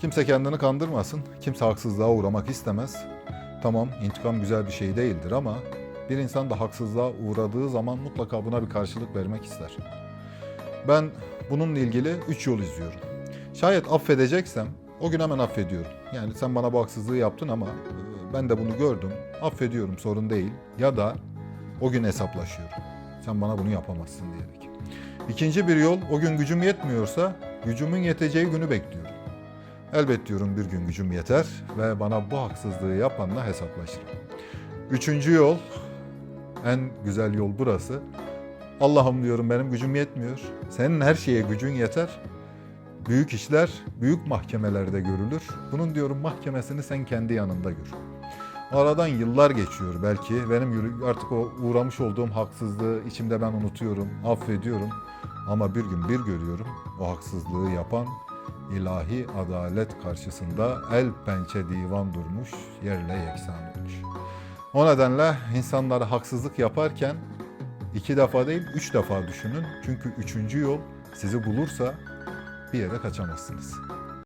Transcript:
Kimse kendini kandırmasın. Kimse haksızlığa uğramak istemez. Tamam intikam güzel bir şey değildir ama bir insan da haksızlığa uğradığı zaman mutlaka buna bir karşılık vermek ister. Ben bununla ilgili üç yol izliyorum. Şayet affedeceksem o gün hemen affediyorum. Yani sen bana bu haksızlığı yaptın ama e, ben de bunu gördüm. Affediyorum sorun değil. Ya da o gün hesaplaşıyorum. Sen bana bunu yapamazsın diyerek. İkinci bir yol o gün gücüm yetmiyorsa gücümün yeteceği günü bekliyorum. Elbet diyorum bir gün gücüm yeter ve bana bu haksızlığı yapanla hesaplaşırım. Üçüncü yol, en güzel yol burası. Allah'ım diyorum benim gücüm yetmiyor. Senin her şeye gücün yeter. Büyük işler büyük mahkemelerde görülür. Bunun diyorum mahkemesini sen kendi yanında gör. Aradan yıllar geçiyor belki. Benim artık o uğramış olduğum haksızlığı içimde ben unutuyorum, affediyorum. Ama bir gün bir görüyorum o haksızlığı yapan ilahi adalet karşısında el pençe divan durmuş, yerle yeksan olmuş. O nedenle insanlara haksızlık yaparken iki defa değil üç defa düşünün. Çünkü üçüncü yol sizi bulursa bir yere kaçamazsınız.